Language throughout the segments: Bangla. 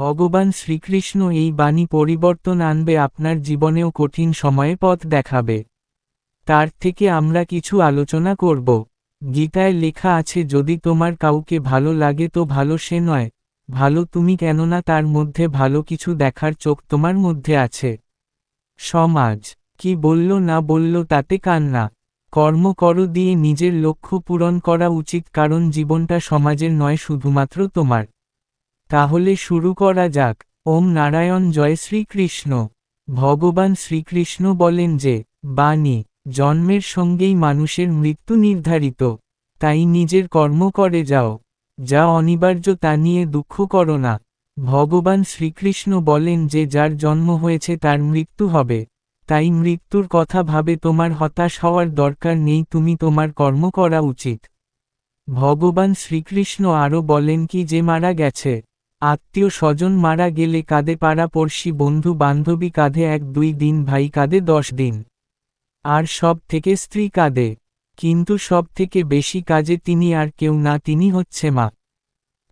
ভগবান শ্রীকৃষ্ণ এই বাণী পরিবর্তন আনবে আপনার জীবনেও কঠিন সময়ে পথ দেখাবে। তার থেকে আমরা কিছু আলোচনা করব। গীতায় লেখা আছে, যদি তোমার কাউকে ভালো লাগে তো ভালো সে নয়। ভালো তুমি কেননা তার মধ্যে ভালো কিছু দেখার চোখ তোমার মধ্যে আছে। সমাজ, কি বলল না বলল তাতে কান্না। কর্ম কর দিয়ে নিজের লক্ষ্য পূরণ করা উচিত, কারণ জীবনটা সমাজের নয়, শুধুমাত্র তোমার। তাহলে শুরু করা যাক। ওম নারায়ণ, জয় শ্রীকৃষ্ণ। ভগবান শ্রীকৃষ্ণ বলেন যে, বাণী, জন্মের সঙ্গেই মানুষের মৃত্যু নির্ধারিত। তাই নিজের কর্ম করে যাও। যা অনিবার্য তা নিয়ে দুঃখ করো না। ভগবান শ্রীকৃষ্ণ বলেন যে, যার জন্ম হয়েছে তার মৃত্যু হবে। তাই মৃত্যুর কথা ভাবে তোমার হতাশ হওয়ার দরকার নেই, তুমি তোমার কর্ম করা উচিত। ভগবান শ্রীকৃষ্ণ আরও বলেন কি যে, মারা গেছে। আত্মীয় স্বজন মারা গেলে কাঁধে পাড়া পড়শি বন্ধু বান্ধবী কাঁধে এক দুই দিন, ভাই কাঁধে দশ দিন। আর সব থেকে স্ত্রী কাঁদে। কিন্তু সব থেকে বেশি কাজে তিনি আর কেউ না, তিনি হচ্ছে মা।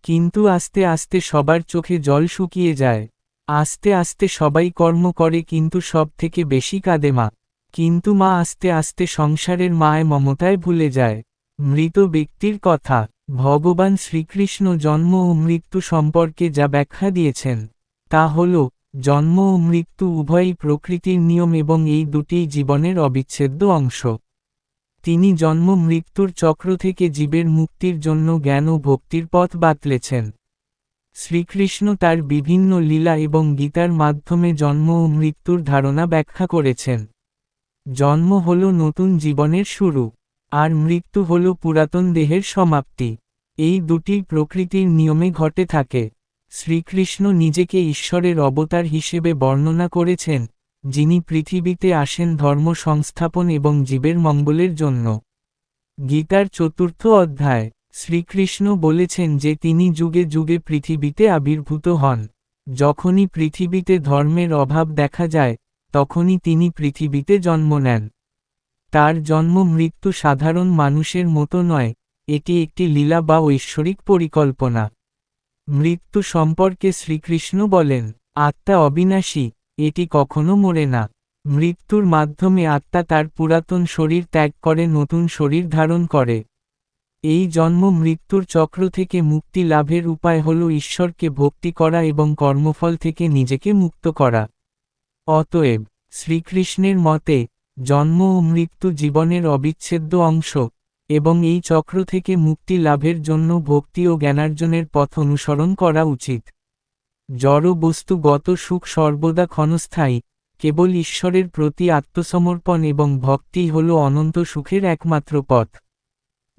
কিন্তু আস্তে আস্তে সবার চোখে জল শুকিয়ে যায়। আস্তে আস্তে সবাই কর্ম করে, কিন্তু সব থেকে বেশি কাঁদে মা। কিন্তু মা আস্তে আস্তে সংসারের মায় মমতায় ভুলে যায়। মৃত ব্যক্তির কথা। ভগবান শ্রীকৃষ্ণ জন্ম ও মৃত্যু সম্পর্কে যা ব্যাখ্যা দিয়েছেন, তা হল, জন্ম ও মৃত্যু উভয়ই প্রকৃতির নিয়ম এবং এই দুটি জীবনের অবিচ্ছেদ্য অংশ। তিনি জন্ম মৃত্যুর চক্র থেকে জীবের মুক্তির জন্য জ্ঞান ও ভক্তির পথ বাতলেছেন। শ্রীকৃষ্ণ তার বিভিন্ন লীলা এবং গীতার মাধ্যমে জন্ম ও মৃত্যুর ধারণা ব্যাখ্যা করেছেন। জন্ম হল নতুন জীবনের শুরু। আর মৃত্যু হল পুরাতন দেহের সমাপ্তি। এই দুটি প্রকৃতির নিয়মে ঘটে থাকে। শ্রীকৃষ্ণ নিজেকে ঈশ্বরের অবতার হিসেবে বর্ণনা করেছেন, যিনি পৃথিবীতে আসেন ধর্ম সংস্থাপন এবং জীবের মঙ্গলের জন্য। গীতার চতুর্থ অধ্যায়, শ্রীকৃষ্ণ বলেছেন যে তিনি যুগে যুগে পৃথিবীতে আবির্ভূত হন। যখনই পৃথিবীতে ধর্মের অভাব দেখা যায়, তখনই তিনি পৃথিবীতে জন্ম নেন। তার জন্ম মৃত্যু সাধারণ মানুষের মতো নয়, এটি একটি লীলা বা ঐশ্বরিক পরিকল্পনা। মৃত্যু সম্পর্কে শ্রীকৃষ্ণ বলেন, আত্মা অবিনাশী, এটি কখনো মরে না। মৃত্যুর মাধ্যমে আত্মা তার পুরাতন শরীর ত্যাগ করে, নতুন শরীর ধারণ করে। এই জন্ম মৃত্যুর চক্র থেকে মুক্তি লাভের উপায় হল ঈশ্বরকে ভক্তি করা এবং কর্মফল থেকে নিজেকে মুক্ত করা। অতএব, শ্রীকৃষ্ণের মতে জন্ম ও মৃত্যু জীবনের অবিচ্ছেদ্য অংশ, এবং এই চক্র থেকে মুক্তি লাভের জন্য ভক্তি ও জ্ঞানার্জনের পথ অনুসরণ করা উচিত। জড় বস্তুগত সুখ সর্বদা ক্ষণস্থায়ী, কেবল ঈশ্বরের প্রতি আত্মসমর্পণ এবং ভক্তি হল অনন্ত সুখের একমাত্র পথ।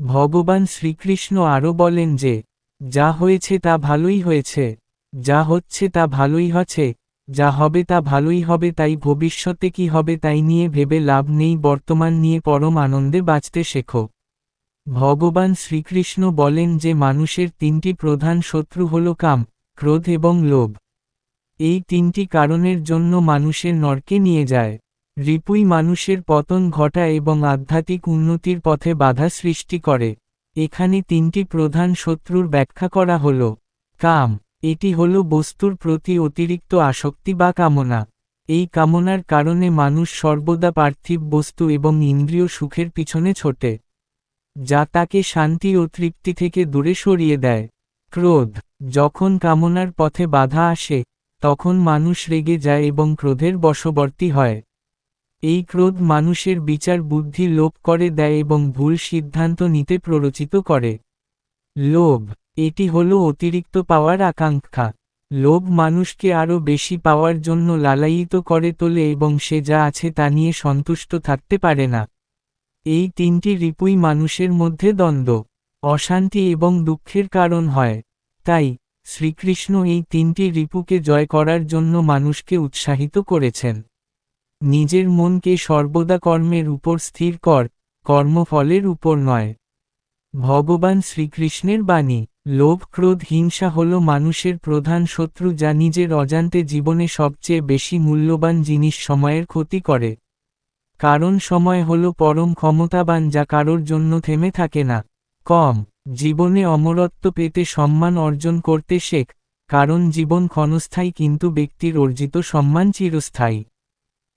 ভগবান শ্রীকৃষ্ণ আরও বলেন যে, যা হয়েছে তা ভালোই হয়েছে, যা হচ্ছে তা ভালোই হচ্ছে যা হবে তা ভালোই হবে, তাই ভবিষ্যতে কি হবে তাই নিয়ে ভেবে লাভ নেই, বর্তমান নিয়ে পরম আনন্দে বাঁচতে শেখো। ভগবান শ্রীকৃষ্ণ বলেন যে মানুষের তিনটি প্রধান শত্রু হল কাম, ক্রোধ এবং লোভ। এই তিনটি কারণের জন্য মানুষের নরকে নিয়ে যায়। রিপুই মানুষের পতন ঘটায় এবং আধ্যাত্মিক উন্নতির পথে বাধা সৃষ্টি করে। এখানে তিনটি প্রধান শত্রুর ব্যাখ্যা করা হল, কাম। এটি হল বস্তুর প্রতি অতিরিক্ত আসক্তি বা কামনা। এই কামনার কারণে মানুষ সর্বদা পার্থিব বস্তু এবং ইন্দ্রিয় সুখের পিছনে ছোটে, যা তাকে শান্তি ও তৃপ্তি থেকে দূরে সরিয়ে দেয়। ক্রোধ, যখন কামনার পথে বাধা আসে, তখন মানুষ রেগে যায় এবং ক্রোধের বশবর্তী হয়। এই ক্রোধ মানুষের বিচার বুদ্ধি লোপ করে দেয় এবং ভুল সিদ্ধান্ত নিতে প্ররোচিত করে। লোভ এটি হল অতিরিক্ত পাওয়ার আকাঙ্ক্ষা। লোভ মানুষকে আরও বেশি পাওয়ার জন্য লালায়িত করে তোলে এবং সে যা আছে তা নিয়ে সন্তুষ্ট থাকতে পারে না। এই তিনটি রিপুই মানুষের মধ্যে দ্বন্দ্ব, অশান্তি এবং দুঃখের কারণ হয়। তাই, শ্রীকৃষ্ণ এই তিনটি রিপুকে জয় করার জন্য মানুষকে উৎসাহিত করেছেন। নিজের মনকে সর্বদা কর্মের উপর স্থির কর, কর্মফলের উপর নয়। ভগবান শ্রীকৃষ্ণের বাণী, লোভ, ক্রোধ, হিংসা হল মানুষের প্রধান শত্রু যা নিজের অজান্তে জীবনে সবচেয়ে বেশি মূল্যবান জিনিস সময়ের ক্ষতি করে। কারণ সময় হল পরম ক্ষমতাবান যা কারোর জন্য থেমে থাকে না। কম, জীবনে অমরত্ব পেতে সম্মান অর্জন করতে শেখ, কারণ জীবন ক্ষণস্থায়ী কিন্তু ব্যক্তির অর্জিত সম্মান চিরস্থায়ী।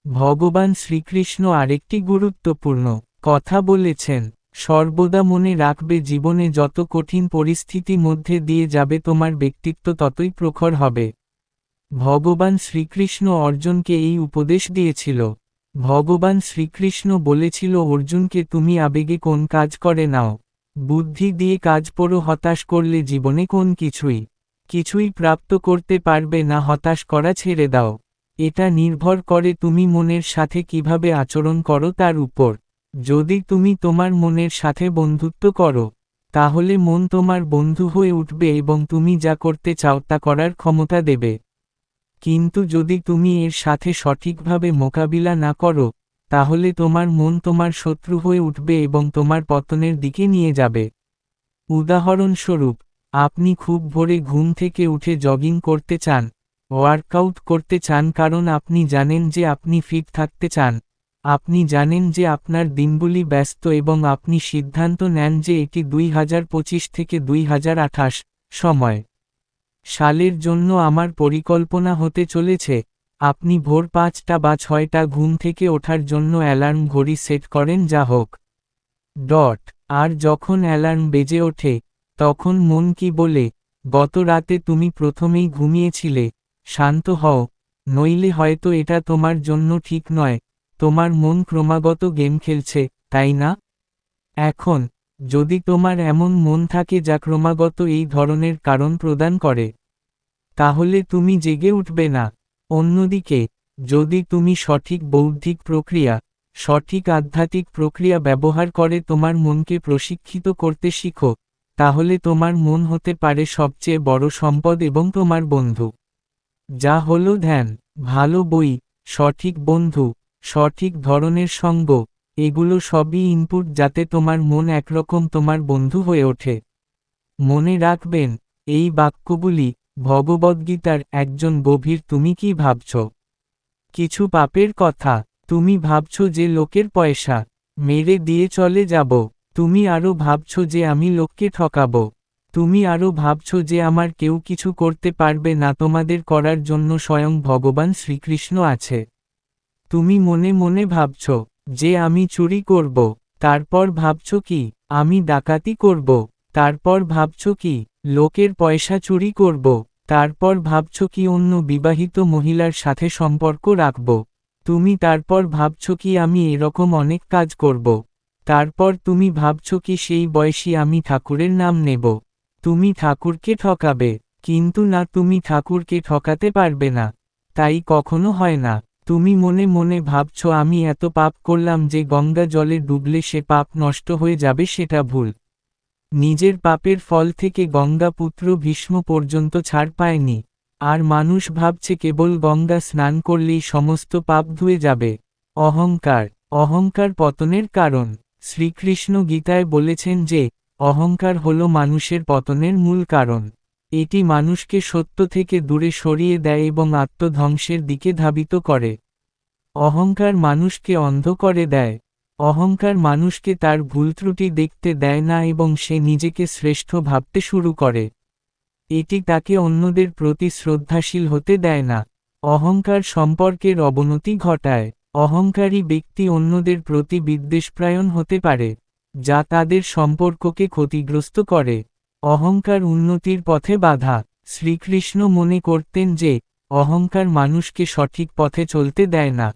ভগবান শ্রীকৃষ্ণ আরেকটি গুরুত্বপূর্ণ কথা বলেছেন সর্বদা মনে রাখবে জীবনে যত কঠিন পরিস্থিতি মধ্যে দিয়ে যাবে তোমার ব্যক্তিত্ব ততই প্রখর হবে। ভগবান শ্রীকৃষ্ণ অর্জুনকে এই উপদেশ দিয়েছিল। ভগবান শ্রীকৃষ্ণ বলেছিল, অর্জুনকে তুমি আবেগে কোন কাজ করে নাও? বুদ্ধি দিয়ে কাজ পড়ো, হতাশ করলে জীবনে কোন কিছুই কিছুই প্রাপ্ত করতে পারবে না, হতাশ করা ছেড়ে দাও। এটা নির্ভর করে তুমি মনের সাথে কীভাবে আচরণ করো তার উপর। যদি তুমি তোমার মনের সাথে বন্ধুত্ব করো, তাহলে মন তোমার বন্ধু হয়ে উঠবে এবং তুমি যা করতে চাও তা করার ক্ষমতা দেবে। কিন্তু যদি তুমি এর সাথে সঠিকভাবে মোকাবিলা না করো, তাহলে তোমার মন তোমার শত্রু হয়ে উঠবে এবং তোমার পতনের দিকে নিয়ে যাবে। উদাহরণস্বরূপ, আপনি খুব ভোরে ঘুম থেকে উঠে জগিং করতে চান, ওয়ার্কআউট করতে চান কারণ আপনি জানেন যে আপনি ফিট থাকতে চান। আপনি জানেন যে আপনার দিনগুলি ব্যস্ত এবং আপনি সিদ্ধান্ত নেন যে এটি দুই হাজার পঁচিশ থেকে দুই হাজার আঠাশ সময়। সালের জন্য আমার পরিকল্পনা হতে চলেছে, আপনি ভোর পাঁচটা বা ছয়টা ঘুম থেকে ওঠার জন্য অ্যালার্ম ঘড়ি সেট করেন যা হোক। ডট, আর যখন অ্যালার্ম বেজে ওঠে, তখন মন কি বলে, গত রাতে তুমি প্রথমেই ঘুমিয়েছিলে, শান্ত হও, নইলে হয়তো এটা তোমার জন্য ঠিক নয়। তোমার মন ক্রমাগত গেম খেলছে, তাই না? এখন, যদি তোমার এমন মন থাকে যা ক্রমাগত এই ধরনের কারণ প্রদান করে, তাহলে তুমি জেগে উঠবে না। অন্যদিকে, যদি তুমি সঠিক বৌদ্ধিক প্রক্রিয়া, সঠিক আধ্যাত্মিক প্রক্রিয়া ব্যবহার করে তোমার মনকে প্রশিক্ষিত করতে শিখো, তাহলে তোমার মন হতে পারে সবচেয়ে বড় সম্পদ এবং তোমার বন্ধু। যা হল ধ্যান, ভালো বই, সঠিক বন্ধু সঠিক ধরনের সঙ্গ, এগুলো সবই ইনপুট যাতে তোমার মন একরকম তোমার বন্ধু হয়ে ওঠে। মনে রাখবেন, এই বাক্যগুলি ভগবদ্গীতার একজন গভীর তুমি কি ভাবছ? কিছু পাপের কথা, তুমি ভাবছ যে লোকের পয়সা, মেরে দিয়ে চলে যাব, তুমি আরও ভাবছ যে আমি লোককে ঠকাবো, তুমি আরও ভাবছ যে আমার কেউ কিছু করতে পারবে না, তোমাদের করার জন্য স্বয়ং ভগবান শ্রীকৃষ্ণ আছে। তুমি মনে মনে ভাবছ যে আমি চুরি করব, তারপর ভাবছ কি, আমি ডাকাতি করব, তারপর ভাবছ কি, লোকের পয়সা চুরি করব, তারপর ভাবছ কি অন্য বিবাহিত মহিলার সাথে সম্পর্ক রাখব। তুমি তারপর ভাবছ কি আমি এরকম অনেক কাজ করব। তারপর তুমি ভাবছ কি সেই বয়সী আমি ঠাকুরের নাম নেব। তুমি ঠাকুরকে ঠকাবে, কিন্তু না তুমি ঠাকুরকে ঠকাতে পারবে না। তাই কখনো হয় না। তুমি মনে মনে ভাবছ, আমি এত পাপ করলাম যে গঙ্গা জলে ডুবলে সে পাপ নষ্ট হয়ে যাবে, সেটা ভুল। নিজের পাপের ফল থেকে গঙ্গা পুত্র ভীষ্ম পর্যন্ত ছাড় পায়নি। আর মানুষ ভাবছে, কেবল গঙ্গা স্নান করলেই সমস্ত পাপ ধুয়ে যাবে। অহংকার অহংকার পতনের কারণ। শ্রীকৃষ্ণ গীতায় বলেছেন যে, অহংকার হল মানুষের পতনের মূল কারণ। এটি মানুষকে সত্য থেকে দূরে সরিয়ে দেয় এবং আত্মধ্বংসের দিকে ধাবিত করে। অহংকার মানুষকে অন্ধ করে দেয়। অহংকার মানুষকে তার ভুল ত্রুটি দেখতে দেয় না এবং সে নিজেকে শ্রেষ্ঠ ভাবতে শুরু করে। এটি তাকে অন্যদের প্রতি শ্রদ্ধাশীল হতে দেয় না। অহংকার সম্পর্কের অবনতি ঘটায়। অহংকারী ব্যক্তি অন্যদের প্রতি বিদ্বেষপ্রায়ণ হতে পারে, যা তাদের সম্পর্ককে ক্ষতিগ্রস্ত করে। অহংকার উন্নতির পথে বাধা। শ্রীকৃষ্ণ মনে করতেন যে, অহংকার মানুষকে সঠিক পথে চলতে দেয় না।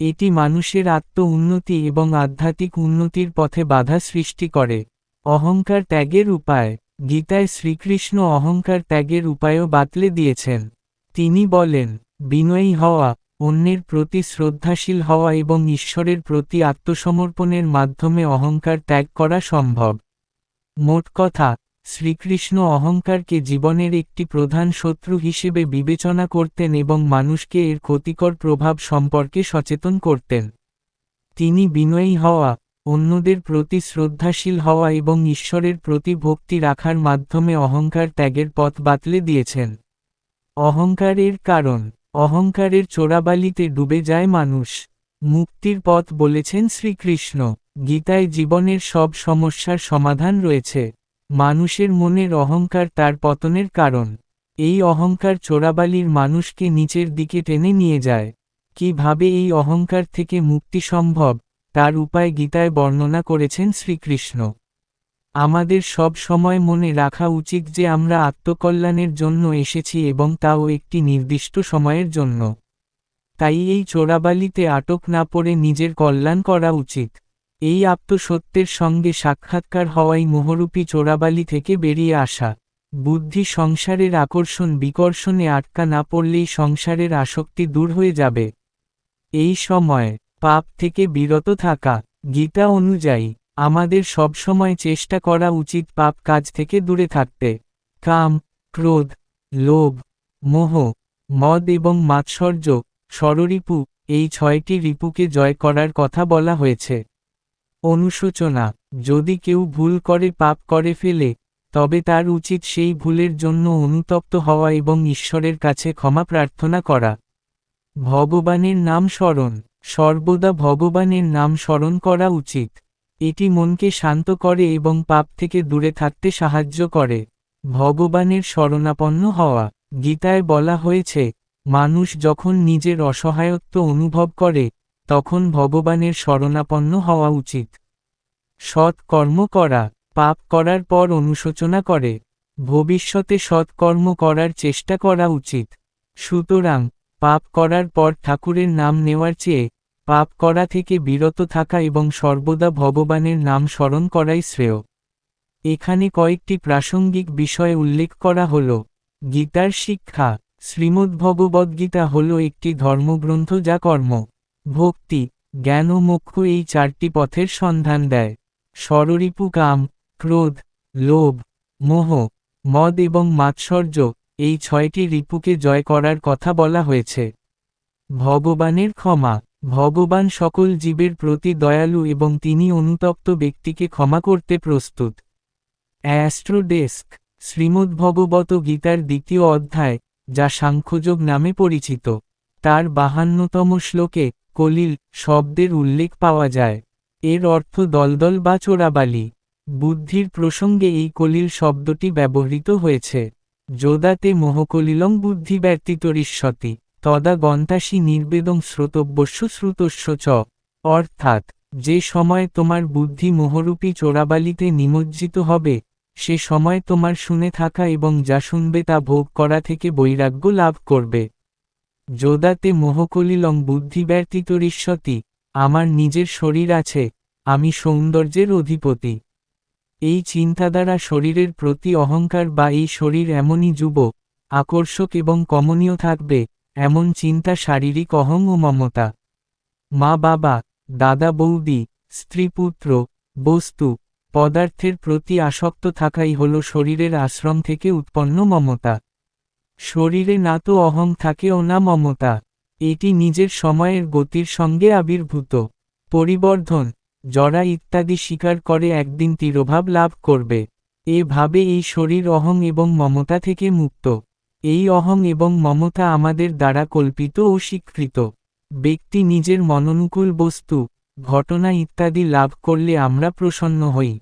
এটি মানুষের আত্ম উন্নতি এবং আধ্যাত্মিক উন্নতির পথে বাধা সৃষ্টি করে। অহংকার ত্যাগের উপায়। গীতায় শ্রীকৃষ্ণ অহংকার ত্যাগের উপায়ও বাতলে দিয়েছেন। তিনি বলেন, বিনয়ী হওয়া, অন্যের প্রতি শ্রদ্ধাশীল হওয়া এবং ঈশ্বরের প্রতি আত্মসমর্পণের মাধ্যমে অহংকার ত্যাগ করা সম্ভব। মোট কথা শ্রীকৃষ্ণ অহংকারকে জীবনের একটি প্রধান শত্রু হিসেবে বিবেচনা করতেন এবং মানুষকে এর ক্ষতিকর প্রভাব সম্পর্কে সচেতন করতেন। তিনি বিনয়ী হওয়া, অন্যদের প্রতি শ্রদ্ধাশীল হওয়া এবং ঈশ্বরের প্রতি ভক্তি রাখার মাধ্যমে অহংকার ত্যাগের পথ বাতলে দিয়েছেন। অহংকারের কারণ, অহংকারের চোরাবালিতে ডুবে যায় মানুষ। মুক্তির পথ বলেছেন শ্রীকৃষ্ণ। গীতায় জীবনের সব সমস্যার সমাধান রয়েছে। মানুষের মনের অহংকার তার পতনের কারণ। এই অহংকার চোরাবালির মানুষকে নিচের দিকে টেনে নিয়ে যায়। কীভাবে এই অহংকার থেকে মুক্তি সম্ভব, তার উপায় গীতায় বর্ণনা করেছেন শ্রীকৃষ্ণ। আমাদের সব সময় মনে রাখা উচিত যে আমরা আত্মকল্যাণের জন্য এসেছি এবং তাও একটি নির্দিষ্ট সময়ের জন্য। তাই এই চোরাবালিতে আটক না পড়ে নিজের কল্যাণ করা উচিত। এই আত্মসত্যের সঙ্গে সাক্ষাৎকার হওয়াই মোহরূপী চোরাবালি থেকে বেরিয়ে আসা। বুদ্ধি সংসারের আকর্ষণ বিকর্ষণে আটকা না পড়লেই সংসারের আসক্তি দূর হয়ে যাবে। এই সময় পাপ থেকে বিরত থাকা। গীতা অনুযায়ী, আমাদের সবসময় চেষ্টা করা উচিত পাপ কাজ থেকে দূরে থাকতে। কাম, ক্রোধ, লোভ, মোহ, মদ এবং মাৎসর্য ষড়রিপু এই ছয়টি রিপুকে জয় করার কথা বলা হয়েছে। অনুশোচনা, যদি কেউ ভুল করে, পাপ করে ফেলে, তবে তার উচিত সেই ভুলের জন্য অনুতপ্ত হওয়া এবং ঈশ্বরের কাছে ক্ষমা প্রার্থনা করা। ভগবানের নাম স্মরণ, সর্বদা ভগবানের নাম স্মরণ করা উচিত। এটি মনকে শান্ত করে এবং পাপ থেকে দূরে থাকতে সাহায্য করে। ভগবানের শরণাপন্ন হওয়া, গীতায় বলা হয়েছে, মানুষ যখন নিজের অসহায়ত্ব অনুভব করে তখন ভগবানের শরণাপন্ন হওয়া উচিত। সৎ কর্ম করা, পাপ করার পর অনুশোচনা করে, ভবিষ্যতে সৎকর্ম করার চেষ্টা করা উচিত। সুতরাং, পাপ করার পর ঠাকুরের নাম নেওয়ার চেয়ে, পাপ করা থেকে বিরত থাকা এবং সর্বদা ভগবানের নাম স্মরণ করাই শ্রেয়। এখানে কয়েকটি প্রাসঙ্গিক বিষয় উল্লেখ করা হল। গীতার শিক্ষা, শ্রীমদ্ভগবদ্গীতা হল একটি ধর্মগ্রন্থ যা কর্ম। ভক্তি, জ্ঞান ও মোক্ষ এই চারটি পথের সন্ধান দেয়। স্বররিপু কাম, ক্রোধ, লোভ, মোহ, মদ এবং মাৎসর্য এই ছয়টি রিপুকে জয় করার কথা বলা হয়েছে। ভগবানের ক্ষমা, ভগবান সকল জীবের প্রতি দয়ালু এবং তিনি অনুতপ্ত ব্যক্তিকে ক্ষমা করতে প্রস্তুত। অ্যাস্ট্রোডেস্ক, শ্রীমদ্ভগবত গীতার দ্বিতীয় অধ্যায়, যা সাংখ্যযোগ নামে পরিচিত, তার বাহান্নতম শ্লোকে কলিল শব্দের উল্লেখ পাওয়া যায়। এর অর্থ দলদল বা চোরাবালি। বুদ্ধির প্রসঙ্গে এই কলিল শব্দটি ব্যবহৃত হয়েছে। যোদাতে মোহকলিলং বুদ্ধি ব্যর্তিতরিষ্যতি তদা গন্তাসী নির্বেদং শ্রোতব্যস্য শ্রুতস্য চ। অর্থাৎ, যে সময় তোমার বুদ্ধি মোহরূপী চোরাবালিতে নিমজ্জিত হবে, সে সময় তোমার শুনে থাকা এবং যা শুনবে তা ভোগ করা থেকে বৈরাগ্য লাভ করবে। যোদাতে মোহকলিলং বুদ্ধি ব্যর্তিতরিষ্যতি আমার নিজের শরীর আছে, আমি সৌন্দর্যের অধিপতি। এই চিন্তা দ্বারা শরীরের প্রতি অহংকার বা এই শরীর এমনই যুব, আকর্ষক এবং কমনীয় থাকবে, এমন চিন্তা শারীরিক অহং ও মমতা। মা বাবা, দাদা বৌদি স্ত্রীপুত্র বস্তু, পদার্থের প্রতি আসক্ত থাকাই হল শরীরের আশ্রম থেকে উৎপন্ন মমতা। শরীরে না তো অহং থাকেও না মমতা। এটি নিজের সময়ের গতির সঙ্গে আবির্ভূত। পরিবর্ধন, জরা ইত্যাদি স্বীকার করে একদিন তিরোভাব লাভ করবে। এভাবে এই শরীর অহং এবং মমতা থেকে মুক্ত। এই অহং এবং মমতা আমাদের দ্বারা কল্পিত ও স্বীকৃত। ব্যক্তি নিজের মননুকূল বস্তু, ঘটনা ইত্যাদি লাভ করলে আমরা প্রসন্ন হই।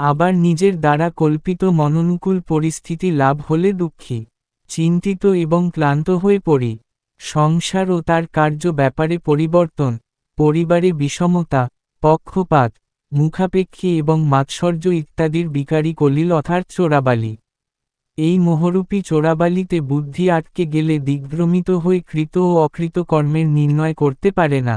আবার নিজের দ্বারা কল্পিত মননুকূল পরিস্থিতি লাভ হলে দুঃখী। চিন্তিত এবং ক্লান্ত হয়ে পড়ি। সংসার ও তার কার্য ব্যাপারে পরিবর্তন, পরিবারে বিষমতা, পক্ষপাত, মুখাপেক্ষী এবং মাৎসর্য ইত্যাদির বিকারী কলিল অর্থাৎ চোরাবালি। এই মোহরূপী চোরাবালিতে বুদ্ধি আটকে গেলে দিগ্ভ্রমিত হয়ে কৃত ও অকৃত কর্মের নির্ণয় করতে পারে না।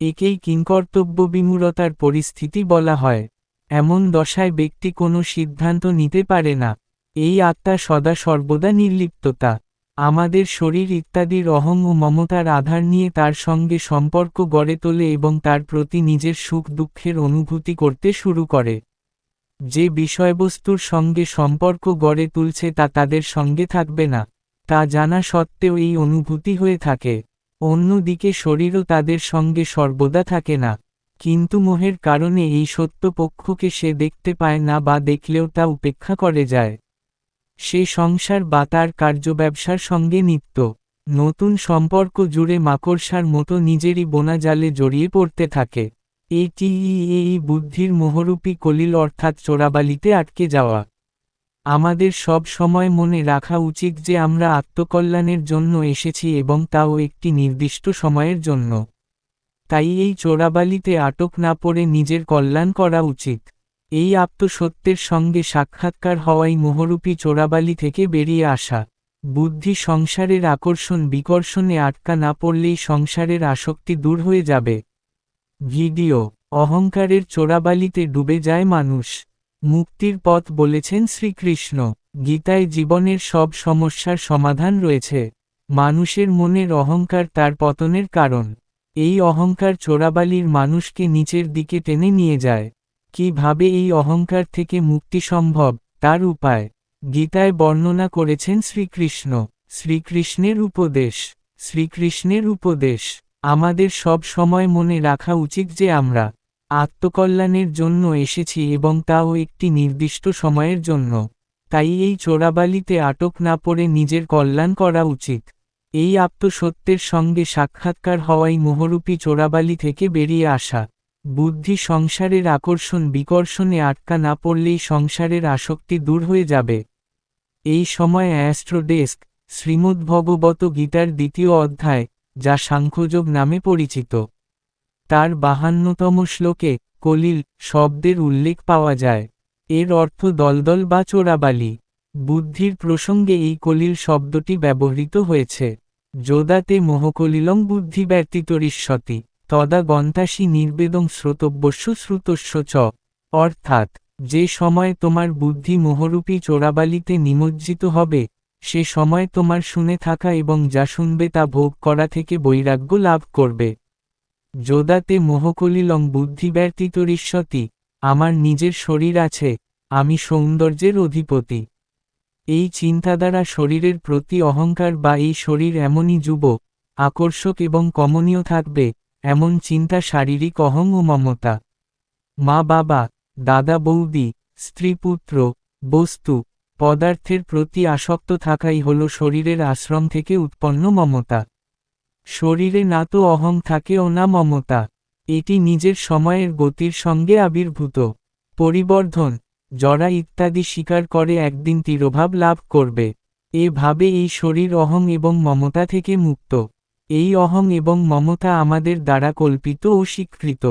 একেই কিংকর্তব্য বিমূরতার পরিস্থিতি বলা হয়। এমন দশায় ব্যক্তি কোনো সিদ্ধান্ত নিতে পারে না। এই আত্মা সদা সর্বদা নির্লিপ্ততা। আমাদের শরীর ইত্যাদির অহং ও মমতার আধার নিয়ে তার সঙ্গে সম্পর্ক গড়ে তোলে এবং তার প্রতি নিজের সুখ দুঃখের অনুভূতি করতে শুরু করে। যে বিষয়বস্তুর সঙ্গে সম্পর্ক গড়ে তুলছে তা তাদের সঙ্গে থাকবে না। তা জানা সত্ত্বেও এই অনুভূতি হয়ে থাকে। অন্যদিকে শরীরও তাদের সঙ্গে সর্বদা থাকে না। কিন্তু মোহের কারণে এই সত্য পক্ষকে সে দেখতে পায় না বা দেখলেও তা উপেক্ষা করে যায়। সে সংসার বা তার কার্যব্যবসার সঙ্গে নিত্য। নতুন সম্পর্ক জুড়ে মাকড়সার মতো নিজেরই বোনা জালে জড়িয়ে পড়তে থাকে। এটি এই বুদ্ধির মোহরূপী কলিল অর্থাৎ চোরাবালিতে আটকে যাওয়া। আমাদের সব সময় মনে রাখা উচিত যে আমরা আত্মকল্যাণের জন্য এসেছি এবং তাও একটি নির্দিষ্ট সময়ের জন্য। তাই এই চোরাবালিতে আটক না পড়ে নিজের কল্যাণ করা উচিত। এই আত্মসত্যের সঙ্গে সাক্ষাৎকার হওয়াই মোহরূপী চোরাবালি থেকে বেরিয়ে আসা। বুদ্ধি সংসারের আকর্ষণ বিকর্ষণে আটকা না পড়লেই সংসারের আসক্তি দূর হয়ে যাবে। ভিডিও, অহংকারের চোরাবালিতে ডুবে যায় মানুষ। মুক্তির পথ বলেছেন শ্রীকৃষ্ণ। গীতায় জীবনের সব সমস্যার সমাধান রয়েছে। মানুষের মনের অহংকার তার পতনের কারণ। এই অহংকার চোরাবালির মানুষকে নিচের দিকে টেনে নিয়ে যায়। কীভাবে এই অহংকার থেকে মুক্তি সম্ভব? তার উপায়। গীতায় বর্ণনা করেছেন শ্রীকৃষ্ণ। শ্রীকৃষ্ণের উপদেশ। শ্রীকৃষ্ণের উপদেশ। আমাদের সব সময় মনে রাখা উচিত যে আমরা আত্মকল্যাণের জন্য এসেছি এবং তাও একটি নির্দিষ্ট সময়ের জন্য। তাই এই চোরাবালিতে আটক না পড়ে নিজের কল্যাণ করা উচিত। এই আত্মসত্যের সঙ্গে সাক্ষাৎকার হওয়াই মোহরূপী চোরাবালি থেকে বেরিয়ে আসা। বুদ্ধি সংসারের আকর্ষণ বিকর্ষণে আটকা না পড়লেই সংসারের আসক্তি দূর হয়ে যাবে। এই সময় অ্যাস্ট্রোডেস্ক, শ্রীমদ্ভগবত গীতার দ্বিতীয় অধ্যায়, যা সাংখ্যযোগ নামে পরিচিত। তার বাহান্নতম শ্লোকে কলিল শব্দের উল্লেখ পাওয়া যায়। এর অর্থ দলদল বা চোরাবালি। বুদ্ধির প্রসঙ্গে এই কলিল শব্দটি ব্যবহৃত হয়েছে। যোদাতে মোহকলিলং বুদ্ধি ব্যর্তিতরিষ্যতি তদা গন্তাসী নির্বেদং শ্রোতব্যস্য শ্রুতস্য চ। অর্থাৎ, যে সময় তোমার বুদ্ধি মোহরূপী চোরাবালিতে নিমজ্জিত হবে, সে সময় তোমার শুনে থাকা এবং যা শুনবে তা ভোগ করা থেকে বৈরাগ্য লাভ করবে। যোদাতে মোহকলিলং বুদ্ধি ব্যর্তিতরিষ্যতি আমার নিজের শরীর আছে, আমি সৌন্দর্যের অধিপতি। এই চিন্তা দ্বারা শরীরের প্রতি অহংকার বা এই শরীর এমনই যুব আকর্ষক এবং কমনীয় থাকবে এমন চিন্তা শারীরিক অহং ও মমতা। মা বাবা, দাদা বৌদি, স্ত্রী পুত্র, বস্তু, পদার্থের প্রতি আসক্ত থাকাই হল শরীরের আশ্রম থেকে উৎপন্ন মমতা। শরীরে না তো অহং থাকে ও না মমতা। এটি নিজের সময়ের গতির সঙ্গে আবির্ভূত। পরিবর্ধন, জরা ইত্যাদি স্বীকার করে একদিন তিরোভাব লাভ করবে। এভাবে এই শরীর অহং এবং মমতা থেকে মুক্ত। এই অহং এবং মমতা আমাদের দ্বারা কল্পিত ও স্বীকৃত।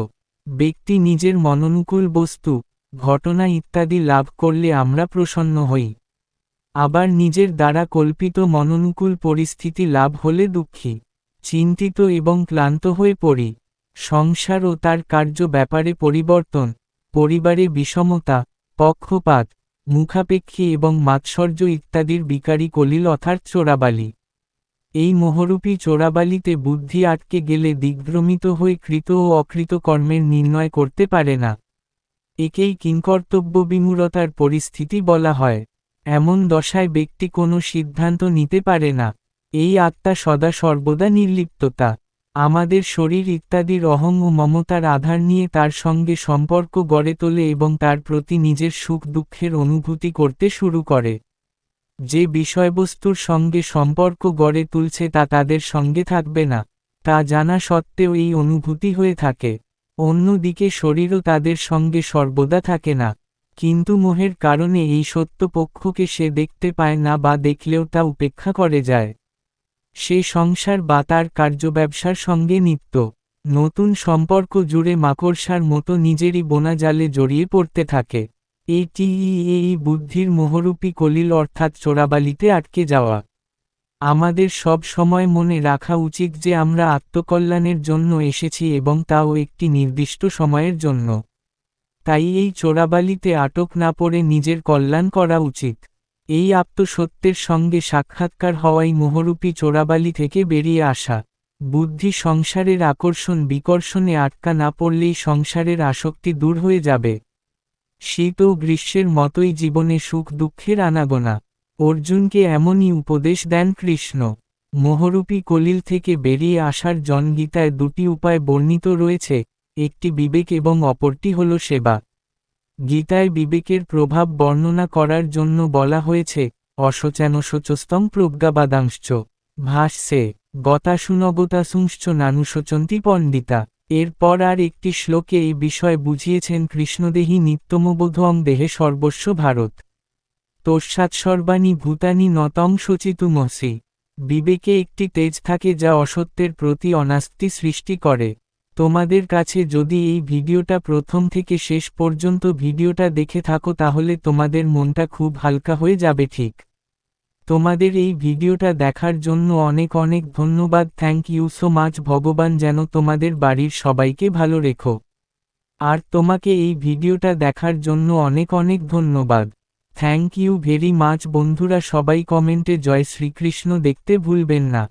ব্যক্তি নিজের মননুকূল বস্তু, ঘটনা ইত্যাদি লাভ করলে আমরা প্রসন্ন হই। আবার নিজের দ্বারা কল্পিত মননুকূল পরিস্থিতি লাভ হলে দুঃখী, চিন্তিত এবং ক্লান্ত হয়ে পড়ি। সংসার ও তার কার্য ব্যাপারে পরিবর্তন, পরিবারে বিষমতা, পক্ষপাত, মুখাপেক্ষী এবং মাৎসর্য ইত্যাদির বিকারী কলিল অর্থাৎ চোরাবালি। এই মোহরূপী চোরাবালিতে বুদ্ধি আটকে গেলে দিগ্ভ্রমিত হয়ে কৃত ও অকৃত কর্মের নির্ণয় করতে পারে না। একেই কিংকর্তব্য বিমূরতার পরিস্থিতি বলা হয়। এমন দশায় ব্যক্তি কোনো সিদ্ধান্ত নিতে পারে না। এই আত্মা সদা সর্বদা নির্লিপ্ততা। আমাদের শরীর ইত্যাদির অহং ও মমতার আধার নিয়ে তার সঙ্গে সম্পর্ক গড়ে তোলে এবং তার প্রতি নিজের সুখ দুঃখের অনুভূতি করতে শুরু করে। যে বিষয়বস্তুর সঙ্গে সম্পর্ক গড়ে তুলছে তা তাদের সঙ্গে থাকবে না। তা জানা সত্ত্বেও এই অনুভূতি হয়ে থাকে। অন্যদিকে শরীরও তাদের সঙ্গে সর্বদা থাকে না। কিন্তু মোহের কারণে এই সত্য পক্ষকে সে দেখতে পায় না বা দেখলেও তা উপেক্ষা করে যায়। সে সংসার বা তার কার্যব্যবসার সঙ্গে নিত্য। নতুন সম্পর্ক জুড়ে মাকড়সার মতো নিজেরই বোনা জালে জড়িয়ে পড়তে থাকে। এটি এই বুদ্ধির মোহরূপী কলিল অর্থাৎ চোরাবালিতে আটকে যাওয়া। আমাদের সব সময় মনে রাখা উচিত যে আমরা আত্মকল্যাণের জন্য এসেছি এবং তাও একটি নির্দিষ্ট সময়ের জন্য। তাই এই চোরাবালিতে আটক না পড়ে নিজের কল্যাণ করা উচিত। এই আত্মসত্যের সঙ্গে সাক্ষাৎকার হওয়াই মোহরূপী চোরাবালি থেকে বেরিয়ে আসা। বুদ্ধি সংসারের আকর্ষণ বিকর্ষণে আটকা না পড়লেই সংসারের আসক্তি দূর হয়ে যাবে। শীত ও গ্রীষ্মের মতোই জীবনে সুখ দুঃখের আনাগোনা। অর্জুনকে এমনই উপদেশ দেন কৃষ্ণ। মোহরূপী কলিল থেকে বেরিয়ে আসার জনগীতায় দুটি উপায় বর্ণিত রয়েছে, একটি বিবেক এবং অপরটি হল সেবা। গীতায় বিবেকের প্রভাব বর্ণনা করার জন্য বলা হয়েছে অশোচানশোচস্তং প্রজ্ঞাবাদাংশ্চ ভাষ্যে গতাশুনগতাসুংশ্চ নানুশোচন্তি পণ্ডিতা। এরপর আর একটি শ্লোকে এই বিষয় বুঝিয়েছেন কৃষ্ণদেহী নিত্যমবোধং দেহে সর্বস্ব ভারত। তোষাৎসর্বাণী ভূতানি নতং শচিতুমসি বিবেকে একটি তেজ থাকে যা অসত্যের প্রতি অনাস্তি সৃষ্টি করে। তোমাদের কাছে যদি এই ভিডিওটা প্রথম থেকে শেষ পর্যন্ত ভিডিওটা দেখে থাকো তাহলে তোমাদের মনটা খুব হালকা হয়ে যাবে ঠিক। তোমাদের এই ভিডিওটা দেখার জন্য অনেক অনেক ধন্যবাদ। থ্যাংক ইউ সো মাচ ভগবান যেন তোমাদের বাড়ির সবাইকে ভালো রেখো। আর তোমাকে এই ভিডিওটা দেখার জন্য অনেক অনেক ধন্যবাদ। থ্যাংক ইউ ভেরি মাচ বন্ধুরা সবাই কমেন্টে জয় শ্রীকৃষ্ণ দেখতে ভুলবেন না।